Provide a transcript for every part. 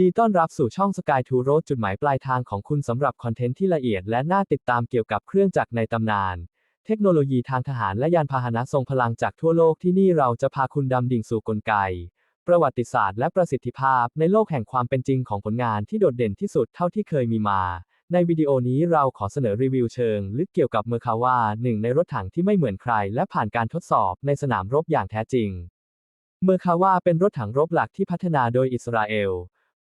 ดีต้อนรับสู่ช่อง Sky to Road จุดหมายปลายทางของคุณสำหรับคอนเทนต์ที่ละเอียดและน่าติดตามเกี่ยวกับเครื่องจักรในตำนาน เทคโนโลยีทางทหารและยานพาหนะทรงพลังจากทั่วโลกที่นี่เราจะพาคุณดำดิ่งสู่กลไก ประวัติศาสตร์และประสิทธิภาพในโลกแห่งความเป็นจริงของผลงานที่โดดเด่นที่สุดเท่าที่เคยมีมา ในวิดีโอนี้เราขอเสนอรีวิวเชิงลึกเกี่ยวกับเมอร์คาว่าหนึ่งในรถถังที่ไม่เหมือนใคร และผ่านการทดสอบในสนามรบอย่างแท้จริง เมอร์คาว่าเป็นรถถังรบหลักที่พัฒนาโดยอิสราเอล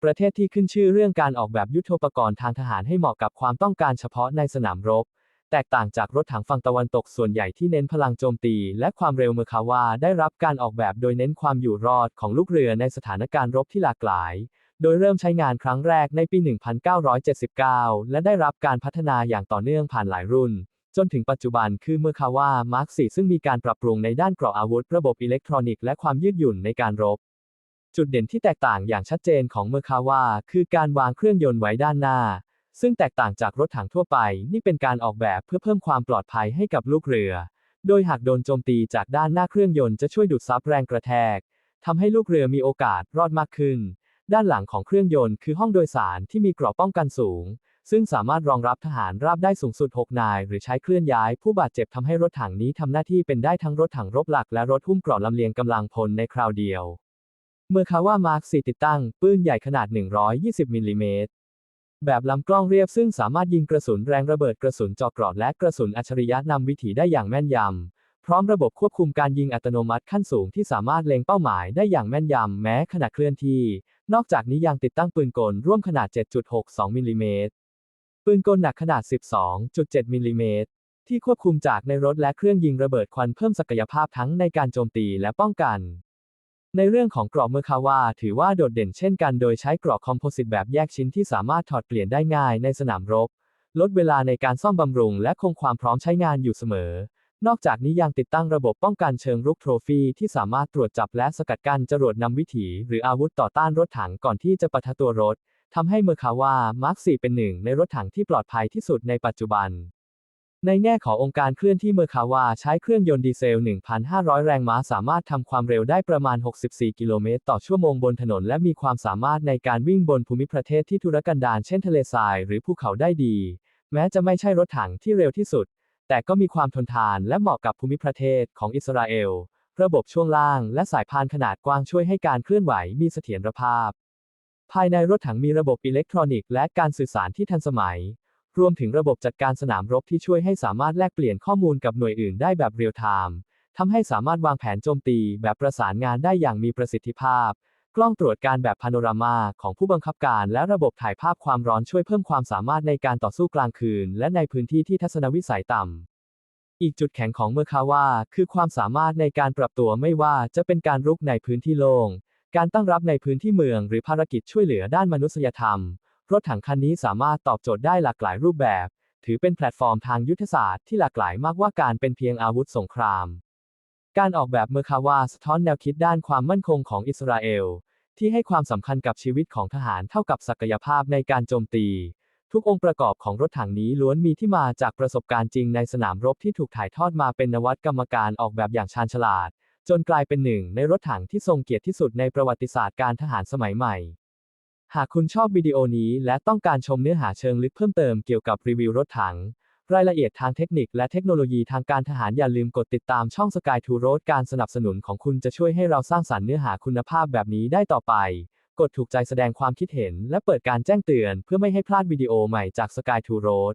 ประเทศที่ขึ้นชื่อเรื่องการออกแบบยุทโธปกรณ์ทางทหารให้เหมาะกับความต้องการเฉพาะในสนามรบ แตกต่างจากรถถังฝั่งตะวันตกส่วนใหญ่ที่เน้นพลังโจมตี และความเร็วเมอร์คาวาได้รับการออกแบบโดยเน้นความอยู่รอดของลูกเรือในสถานการณ์รบที่หลากหลาย โดยเริ่มใช้งานครั้งแรกในปี 1979 และได้รับการพัฒนาอย่างต่อเนื่องผ่านหลายรุ่น จนถึงปัจจุบันคือเมอร์คาว่ามาร์ค 4 ซึ่งมีการปรับปรุงในด้านเกราะอาวุธ ระบบอิเล็กทรอนิกส์และความยืดหยุ่นในการรบ จุดเด่นที่แตกต่างอย่างชัดเจนของเมอร์คาว่าคือการวางเครื่องยนต์ไว้ด้านหน้า ซึ่งแตกต่างจากรถถังทั่วไป นี่เป็นการออกแบบเพื่อเพิ่มความปลอดภัยให้กับลูกเรือ โดยหากโดนโจมตีจากด้านหน้าเครื่องยนต์จะช่วยดูดซับแรงกระแทกทำให้ลูกเรือมีโอกาสรอดมากขึ้น ด้านหลังของเครื่องยนต์คือห้องโดยสารที่มีกราะป้องกันสูง ซึ่งสามารถรองรับทหารราบได้สูงสุด 6 นาย หรือใช้เคลื่อนย้ายผู้บาดเจ็บทำให้รถถังนี้ทำหน้าที่เป็นได้ทั้งรถถังรบหลักและรถหุ้มเกราะลำเลียงกำลังพลในคราวเดียว เมื่อคาว่ามาร์ค4ติดตั้ง ปืนใหญ่ขนาด 120 มิลลิเมตร แบบลำกล้องเรียบซึ่งสามารถยิงกระสุนแรงระเบิดกระสุนเจาะเกราะและกระสุนอัจฉริยะนำวิถีได้อย่างแม่นยำ พร้อมระบบควบคุมการยิงอัตโนมัติขั้นสูงที่สามารถเล็งเป้าหมายได้อย่างแม่นยำ แม้ขณะเคลื่อนที่ นอกจากนี้ยังติดตั้งปืนกลร่วมขนาด 7.62 มิลลิเมตร ปืนกลหนักขนาด 12.7 มิลลิเมตรที่ควบคุมจากในรถและเครื่องยิงระเบิดควันเพิ่มศักยภาพทั้งในการโจมตีและป้องกัน ในเรื่องของกรอบเมอร์คาวาถือว่าโดดเด่นเช่นกันโดยใช้กรอบคอมโพสิตแบบแยกชิ้นที่สามารถถอดเปลี่ยนได้ง่ายในสนามรบ ลดเวลาในการซ่อมบำรุงและคงความพร้อมใช้งานอยู่เสมอ นอกจากนี้ยังติดตั้งระบบป้องกันเชิงรุกโทรฟีที่สามารถตรวจจับและสกัดกั้นจรวดนำวิถี หรืออาวุธต่อต้านรถถังก่อนที่จะปะทะตัวรถทำให้เมอร์คาวามาร์ค4เป็นหนึ่งในรถถังที่ปลอดภัยที่สุดในปัจจุบัน ในแง่ขององค์การเคลื่อนที่เมอร์คาวาใช้เครื่องยนต์ดีเซล 1,500 แรงม้าสามารถทำความเร็วได้ประมาณ 64 กิโลเมตรต่อชั่วโมงบนถนน และมีความสามารถในการวิ่งบนภูมิประเทศที่ทุรกันดารเช่นทะเลทรายหรือภูเขาได้ดี แม้จะไม่ใช่รถถังที่เร็วที่สุด แต่ก็มีความทนทานและเหมาะกับภูมิประเทศของอิสราเอล ระบบช่วงล่างและสายพานขนาดกว้างช่วยให้การเคลื่อนไหวมีเสถียรภาพ ภายในรถถังมีระบบอิเล็กทรอนิกส์และการสื่อสารที่ทันสมัย รวมถึงระบบจัดการสนามรบที่ช่วยให้สามารถแลกเปลี่ยนข้อมูลกับหน่วยอื่นได้แบบเรียลไทม์ทำให้สามารถวางแผนโจมตีแบบประสานงานได้อย่างมีประสิทธิภาพ กล้องตรวจการแบบพาโนรามาของผู้บังคับการและระบบถ่ายภาพความร้อนช่วยเพิ่มความสามารถในการต่อสู้กลางคืน และในพื้นที่ที่ทัศนวิสัยต่ำอีกจุดแข็งของเมอร์คาว่าคือความสามารถในการปรับตัวไม่ว่าจะเป็นการรุกในพื้นที่โล่ง การตั้งรับในพื้นที่เมือง หรือภารกิจช่วยเหลือด้านมนุษยธรรม รถถังคันนี้สามารถตอบโจทย์ได้หลากหลายรูปแบบ ถือเป็นแพลตฟอร์มทางยุทธศาสตร์ที่หลากหลายมากกว่าการเป็นเพียงอาวุธสงคราม การออกแบบเมอร์คาวาสะท้อนแนวคิดด้านความมั่นคงของอิสราเอล ที่ให้ความสำคัญกับชีวิตของทหารเท่ากับศักยภาพในการโจมตี ทุกองค์ประกอบของรถถังนี้ล้วนมีที่มาจากประสบการณ์จริงในสนามรบที่ถูกถ่ายทอดมาเป็นนวัตกรรมการออกแบบอย่างชาญฉลาด จนกลายเป็นหนึ่งในรถถังที่ทรงเกียรติที่สุดในประวัติศาสตร์การทหารสมัยใหม่ หากคุณชอบวิดีโอนี้และต้องการชมเนื้อหาเชิงลึกเพิ่มเติมเกี่ยวกับรีวิวรถถัง รายละเอียดทางเทคนิคและเทคโนโลยีทางการทหารอย่าลืมกดติดตามช่อง Sky to Road การสนับสนุนของคุณจะช่วยให้เราสร้างสรรค์เนื้อหาคุณภาพแบบนี้ได้ต่อไป กดถูกใจแสดงความคิดเห็น และเปิดการแจ้งเตือน เพื่อไม่ให้พลาดวิดีโอใหม่จาก Sky to Road